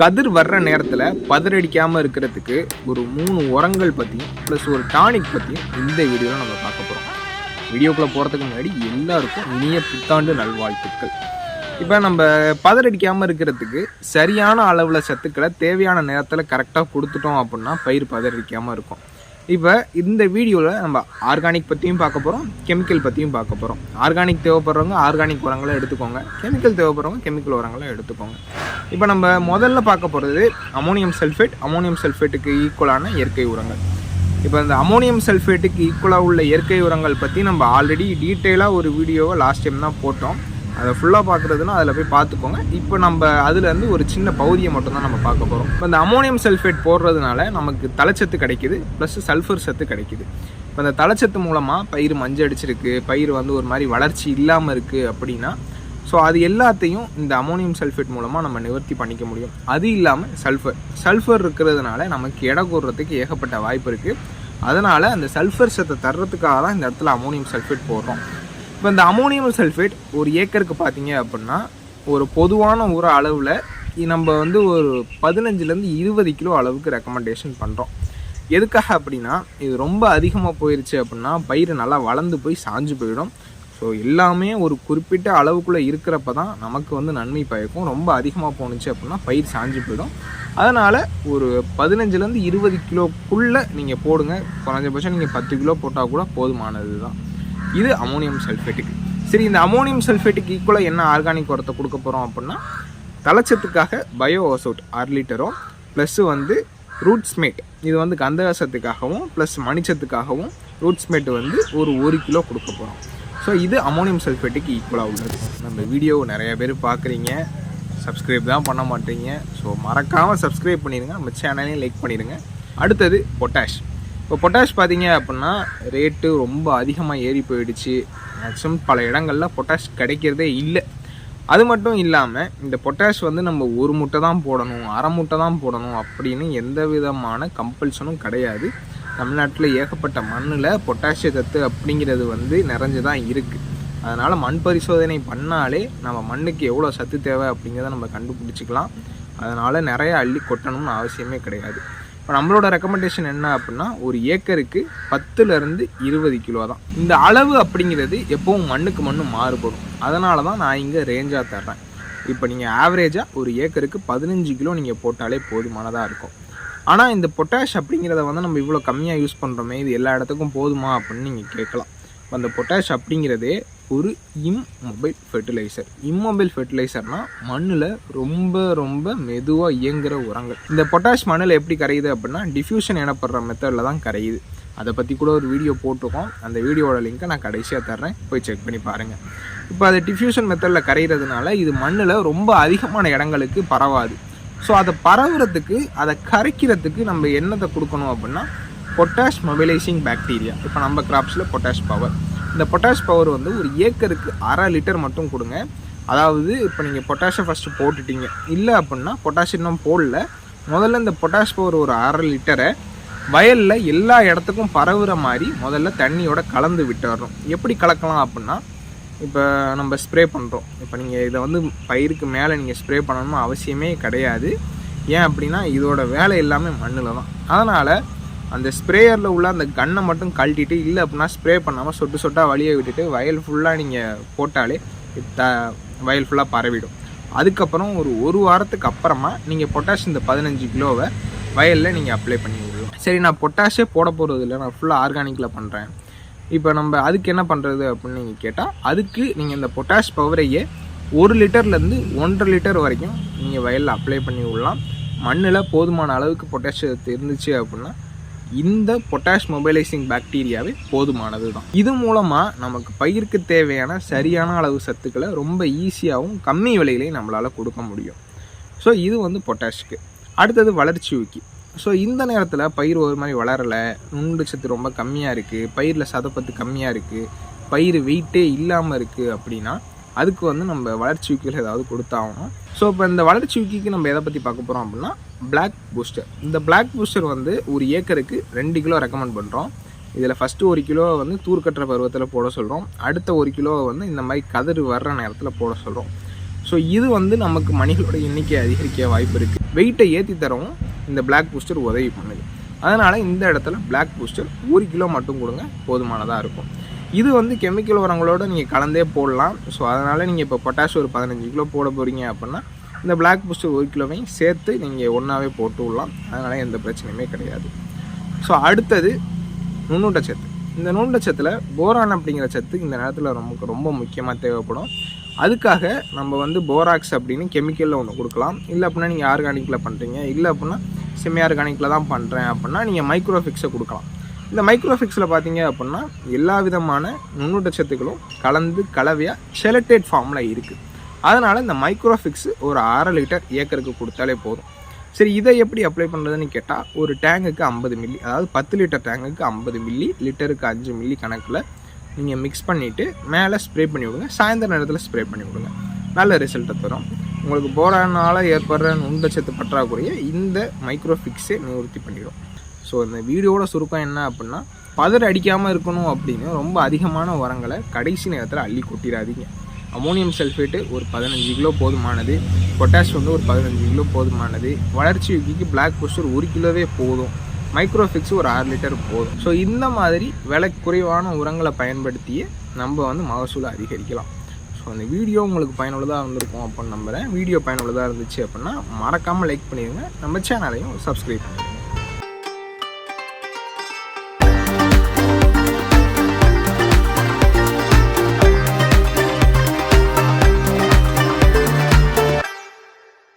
கதிர் வர்ற நேரத்தில் பதறடிக்காமல் இருக்கிறதுக்கு ஒரு மூணு உரங்கள் பற்றியும் ப்ளஸ் ஒரு டானிக் பற்றியும் இந்த வீடியோவில் நம்ம பார்க்க போகிறோம் வீடியோக்குள்ளே போகிறதுக்கு முன்னாடி எல்லாருக்கும் இனிய புத்தாண்டு நல்வாழ்த்துக்கள். இப்போ நம்ம பதறடிக்காமல் இருக்கிறதுக்கு சரியான அளவில் சத்துக்களை தேவையான நேரத்தில் கரெக்டாக கொடுத்துட்டோம் அப்படின்னா பயிர் பதறடிக்காமல் இருக்கும். இப்போ இந்த வீடியோவில் நம்ம ஆர்கானிக் பற்றியும் பார்க்க போகிறோம் கெமிக்கல் பற்றியும் பார்க்க போகிறோம் ஆர்கானிக் தேவைப்படுறவங்க ஆர்கானிக் உரங்களை எடுத்துக்கோங்க. கெமிக்கல் தேவைப்படுறவங்க கெமிக்கல் உரங்களை எடுத்துக்கோங்க. இப்போ நம்ம முதல்ல பார்க்க போகிறது அமோனியம் சல்ஃபேட் அமோனியம் சல்ஃபேட்டுக்கு ஈக்குவலான இயற்கை உரங்கள். இப்போ இந்த அமோனியம் சல்ஃபேட்டுக்கு ஈக்குவலாக உள்ள இயற்கை உரங்கள் பற்றி நம்ம ஆல்ரெடி டீட்டெயிலாக ஒரு வீடியோவை லாஸ்ட் டைம் தான் போட்டோம். அதை ஃபுல்லாக பார்க்குறதுனா அதில் போய் பார்த்துக்கோங்க. இப்போ நம்ம அதுலேருந்து ஒரு சின்ன பகுதியை மட்டும்தான் நம்ம பார்க்க போகிறோம் இப்போ இந்த அமோனியம் சல்ஃபேட் போடுறதுனால நமக்கு தலைச்சத்து கிடைக்குது ப்ளஸ் சல்ஃபர் சத்து கிடைக்குது. இப்போ இந்த தலைச்சத்து மூலமாக பயிர் மஞ்சள் அடிச்சிருக்கு பயிர் வந்து ஒரு மாதிரி வளர்ச்சி இல்லாமல் இருக்குது அப்படின்னா ஸோ அது எல்லாத்தையும் இந்த அமோனியம் சல்ஃபேட் மூலமாக நம்ம நிவர்த்தி பண்ணிக்க முடியும். அது இல்லாமல் சல்ஃபர் சல்ஃபர் இருக்கிறதுனால நமக்கு எடை கூடுறதுக்கு ஏகப்பட்ட வாய்ப்பு இருக்குது அதனால் அந்த சல்ஃபர் சத்தை தர்றதுக்காக தான் இந்த இடத்துல அமோனியம் சல்ஃபேட் போடுறோம். இப்போ இந்த அமோனியம் சல்ஃபேட் ஒரு ஏக்கருக்கு பார்த்தீங்க அப்படின்னா ஒரு பொதுவான உர அளவில் நம்ம வந்து ஒரு பதினஞ்சுலேருந்து இருபது கிலோ அளவுக்கு ரெக்கமெண்டேஷன் பண்ணுறோம் எதுக்காக அப்படின்னா இது ரொம்ப அதிகமாக போயிடுச்சு அப்படின்னா பயிர் நல்லா வளர்ந்து போய் சாஞ்சு போயிடும். ஸோ எல்லாமே ஒரு குறிப்பிட்ட அளவுக்குள்ளே இருக்கிறப்ப தான் நமக்கு வந்து நன்மை பயக்கும். ரொம்ப அதிகமாக போணுச்சு அப்படின்னா பயிர் சாஞ்சு போயிடும். அதனால் ஒரு பதினஞ்சுலேருந்து இருபது கிலோக்குள்ளே நீங்கள் போடுங்க. குறைஞ்சபட்சம் நீங்கள் பத்து கிலோ போட்டால் கூட போதுமானது தான் இது அமோனியம் சல்ஃபேட்டுக்கு சரி இந்த அமோனியம் சல்ஃபேட்டுக்கு ஈக்குவலாக என்ன ஆர்கானிக் உரத்தை கொடுக்க போகிறோம் அப்படின்னா தலைச்சத்துக்காக பயோ ஓசோட் அரை லிட்டரும் ப்ளஸ்ஸு வந்து ரூட்ஸ்மேட் இது வந்து கந்தகசத்துக்காகவும் ப்ளஸ் மணிச்சத்துக்காகவும் ரூட்ஸ்மேட் வந்து ஒரு ஒரு கிலோ கொடுக்க போகிறோம் ஸோ இது அமோனியம் சல்ஃபேட்டுக்கு ஈக்குவலாக உள்ளது. நம்ம வீடியோவை நிறைய பேர் பார்க்குறீங்க. சப்ஸ்கிரைப் தான் பண்ண மாட்டீங்க. ஸோ மறக்காமல் சப்ஸ்கிரைப் பண்ணிடுங்க. நம்ம சேனலையும் லைக் பண்ணிடுங்க. அடுத்தது பொட்டாஷ் இப்போ பொட்டாஷ் பார்த்தீங்க அப்படின்னா ரேட்டு ரொம்ப அதிகமாக ஏறி போயிடுச்சு. மேக்ஸிமம் பல இடங்களில் பொட்டாஷ் கிடைக்கிறதே இல்லை. அது மட்டும் இல்லாமல் இந்த பொட்டாஷ் வந்து நம்ம ஒரு முட்டை தான் போடணும் அரை முட்டை தான் போடணும் அப்படின்னு எந்த விதமான கம்பல்ஷனும் கிடையாது. தமிழ்நாட்டில் ஏகப்பட்ட மண்ணில் பொட்டாசிய சத்து அப்படிங்கிறது வந்து நிறைஞ்சு தான் இருக்குது அதனால் மண் பரிசோதனை பண்ணாலே நம்ம மண்ணுக்கு எவ்வளோ சத்து தேவை அப்படிங்கிறத நம்ம கண்டுபிடிச்சிக்கலாம். அதனால் நிறைய அள்ளி கொட்டணும்னு அவசியமே கிடையாது. இப்போ நம்மளோட ரெக்கமெண்டேஷன் என்ன அப்படின்னா ஒரு ஏக்கருக்கு பத்துலேருந்து இருபது கிலோ தான். இந்த அளவு அப்படிங்கிறது எப்பவும் மண்ணுக்கு மண்ணு மாறுபடும். அதனால தான் நான் இங்கே ரேஞ்சாக தர்றேன். இப்போ நீங்கள் ஆவரேஜாக ஒரு ஏக்கருக்கு பதினஞ்சு கிலோ நீங்கள் போட்டாலே போதுமானதாக இருக்கும். ஆனால் இந்த பொட்டாஷ் அப்படிங்கிறத வந்து நம்ம இவ்வளோ கம்மியாக யூஸ் பண்ணுறோமே இது எல்லா இடத்துக்கும் போதுமா அப்படின்னு நீங்கள் கேட்கலாம். அந்த பொட்டாஷ் அப்படிங்கிறதே ஒரு இம் மொபைல் ஃபெர்டிலைசர் இம்மொபைல் ஃபெர்டிலைசர்னா மண்ணில் ரொம்ப ரொம்ப மெதுவாக இயங்குகிற உரங்கள். இந்த பொட்டாஷ் மண்ணில் எப்படி கரையுது அப்படின்னா டிஃப்யூஷன் எனப்படுற மெத்தடில் தான் கரையுது. அதை பற்றி கூட ஒரு வீடியோ போட்டிருக்கோம். அந்த வீடியோட லிங்க்கை நான் கடைசியாக தர்றேன். போய் செக் பண்ணி பாருங்கள் இப்போ அது டிஃப்யூஷன் மெத்தடில் கரைகிறதுனால இது மண்ணில் ரொம்ப அதிகமான இடங்களுக்கு பரவாது. ஸோ அதை பரவுறதுக்கு அதை கரைக்கிறதுக்கு நம்ம என்னத்தை கொடுக்கணும் அப்படின்னா பொட்டாஷ் மொபைலைசிங் பாக்டீரியா இப்போ நம்ம கிராப்ஸில் பொட்டாஷ் பவர் இந்த பொட்டாஷ் பவர் வந்து ஒரு ஏக்கருக்கு அரை லிட்டர் மட்டும் கொடுங்க. அதாவது இப்போ நீங்கள் பொட்டாஷை ஃபஸ்ட்டு போட்டுட்டீங்க. இல்லை அப்படின்னா பொட்டாஷ் இன்னும் போடல. முதல்ல இந்த பொட்டாஷ் பவர் ஒரு அரை லிட்டரை வயலில் எல்லா இடத்துக்கும் பரவுற மாதிரி முதல்ல தண்ணியோட கலந்து விட்டுறணும். எப்படி கலக்கலாம் அப்படின்னா இப்போ நம்ம ஸ்ப்ரே பண்ணுறோம் இப்போ நீங்கள் இதை வந்து பயிருக்கு மேலே நீங்கள் ஸ்ப்ரே பண்ணணும்னு அவசியமே கிடையாது. ஏன் அப்படின்னா இதோட வேலை எல்லாமே மண்ணில் தான் அதனால் அந்த ஸ்ப்ரேயரில் உள்ள அந்த கன்னை மட்டும் கழட்டிட்டு இல்லை அப்படின்னா ஸ்ப்ரே பண்ணாமல் சொட்டு சொட்டாக வழியை விட்டுட்டு வயல் ஃபுல்லாக நீங்கள் போட்டாலே த வயல் ஃபுல்லாக பரவிடும். அதுக்கப்புறம் ஒரு ஒரு வாரத்துக்கு அப்புறமா நீங்கள் பொட்டாஷ் இந்த பதினஞ்சு கிலோவை வயலில் நீங்கள் அப்ளை பண்ணி விடலாம். சரி நான் பொட்டாஷே போட போகிறது இல்லை நான் ஃபுல்லாக ஆர்கானிக்கில் பண்ணுறேன் இப்போ நம்ம அதுக்கு என்ன பண்ணுறது அப்படின்னு நீங்கள் கேட்டால் அதுக்கு நீங்கள் இந்த பொட்டாஷ் பவரையே ஒரு லிட்டர்லேருந்து ஒன்றரை லிட்டர் வரைக்கும் நீங்கள் வயலில் அப்ளை பண்ணி விடலாம். மண்ணில் போதுமான அளவுக்கு பொட்டாஷ் இருந்துச்சு அப்படின்னா இந்த பொட்டாஷ் மொபைலைசிங் பாக்டீரியாவே போதுமானது தான் இது மூலமாக நமக்கு பயிருக்கு தேவையான சரியான அளவு சத்துக்களை ரொம்ப ஈஸியாகவும் கம்மி விலையிலையும் நம்மளால் கொடுக்க முடியும். ஸோ இது வந்து பொட்டாஷ்க்கு அடுத்தது வளர்ச்சி ஊக்கி. ஸோ இந்த நேரத்தில் பயிர் ஒரு மாதிரி வளரலை நுண்டு சத்து ரொம்ப கம்மியாக இருக்குது பயிரில் சதப்பத்து கம்மியாக இருக்குது பயிர் வெயிட்டே இல்லாமல் இருக்குது அப்படின்னா அதுக்கு வந்து நம்ம வளர்ச்சி ஊக்கிகள் ஏதாவது கொடுத்தாகணும். ஸோ இப்போ இந்த வளர்ச்சி ஊக்கிக்கு நம்ம எதை பற்றி பார்க்க போகிறோம் அப்படின்னா பிளாக் பூஸ்டர் இந்த பிளாக் பூஸ்டர் வந்து ஒரு ஏக்கருக்கு ரெண்டு கிலோ ரெக்கமெண்ட் பண்ணுறோம் இதில் ஃபஸ்ட்டு ஒரு கிலோ வந்து தூர்க்கட்டுற பருவத்தில் போட சொல்கிறோம் அடுத்த ஒரு கிலோ வந்து இந்த மாதிரி கதிர் வர்ற நேரத்தில் போட சொல்கிறோம் ஸோ இது வந்து நமக்கு மணிகளோட எண்ணிக்கை அதிகரிக்க வாய்ப்பு இருக்குது வெயிட்டை ஏற்றி தரவும் இந்த பிளாக் பூஸ்டர் உதவி பண்ணுது. அதனால் இந்த இடத்துல பிளாக் பூஸ்டர் ஒரு கிலோ மட்டும் கொடுங்க போதுமானதாக இருக்கும். இது வந்து கெமிக்கல் உரங்களோட நீங்கள் கலந்தே போடலாம். ஸோ அதனால் நீங்கள் இப்போ பொட்டாஷ் ஒரு பதினஞ்சு கிலோ போட போகிறீங்க அப்படின்னா இந்த பிளாக் பூஸ்டர் ஒரு கிலோவையும் சேர்த்து நீங்கள் ஒன்றாவே போட்டு விடலாம். அதனால் எந்த பிரச்சனையுமே கிடையாது. ஸோ அடுத்தது நுண்ணூட்டச்சத்து இந்த நுண்ணூட்டச்சத்தில் போரான் அப்படிங்கிற சத்து இந்த நேரத்தில் நமக்கு ரொம்ப முக்கியமாக தேவைப்படும். அதுக்காக நம்ம வந்து போராக்ஸ் அப்படின்னு கெமிக்கலில் ஒன்று கொடுக்கலாம். இல்லை அப்படின்னா நீங்கள் ஆர்கானிக்கில் பண்ணுறீங்க இல்லை அப்படின்னா செமி ஆர்கானிக்கில் தான் பண்ணுறேன் அப்படின்னா நீங்கள் மைக்ரோஃபிக்ஸை கொடுக்கலாம். இந்த மைக்ரோஃபிக்ஸில் பார்த்தீங்க அப்படின்னா எல்லா விதமான நுண்ணூட்டச்சத்துக்களும் கலந்து கலவையாக செலட்டேட் ஃபார்மில் இருக்குது அதனால் இந்த மைக்ரோஃபிக்ஸ் ஒரு அரை லிட்டர் ஏக்கருக்கு கொடுத்தாலே போதும். சரி இதை எப்படி அப்ளை பண்ணுறதுன்னு கேட்டால் ஒரு டேங்குக்கு ஐம்பது மில்லி அதாவது பத்து லிட்டர் டேங்குக்கு ஐம்பது மில்லி லிட்டருக்கு அஞ்சு மில்லி கணக்கில் நீங்கள் மிக்ஸ் பண்ணிவிட்டு மேலே ஸ்ப்ரே பண்ணி விடுங்க. சாயந்தர நேரத்தில் ஸ்ப்ரே பண்ணி விடுங்க. நல்ல ரிசல்ட்டை தரும். உங்களுக்கு போரானால் ஏற்படுற நுண்டச்சத்து பற்றாக்குறையை இந்த மைக்ரோஃபிக்ஸே நிவர்த்தி பண்ணிடும். ஸோ இந்த வீடியோட சுருக்கம் என்ன அப்படின்னா பதர் அடிக்காமல் இருக்கணும் அப்படின்னு ரொம்ப அதிகமான உரங்களை கடைசி நேரத்தில் அள்ளி கொட்டிடாதீங்க அமோனியம் சல்ஃபேட்டு ஒரு பதினஞ்சு கிலோ போதுமானது. பொட்டாஷ் வந்து ஒரு பதினஞ்சு கிலோ போதுமானது. வளர்ச்சி யுக்கிக்கு பிளாக் பூஸ்டர் ஒரு கிலோவே போதும். மைக்ரோஃபிக்ஸ் ஒரு ஆறு லிட்டர் போதும். ஸோ இந்த மாதிரி விலை குறைவான உரங்களை பயன்படுத்தியே நம்ம வந்து மகசூலை அதிகரிக்கலாம். ஸோ அந்த வீடியோ உங்களுக்கு பயனுள்ளதாக இருந்திருக்கும் அப்படின்னு நம்புகிறேன் வீடியோ பயனுள்ளதாக இருந்துச்சு அப்படின்னா மறக்காமல் லைக் பண்ணிடுங்க. நம்ம சேனலையும் சப்ஸ்கிரைப் பண்ணுங்கள்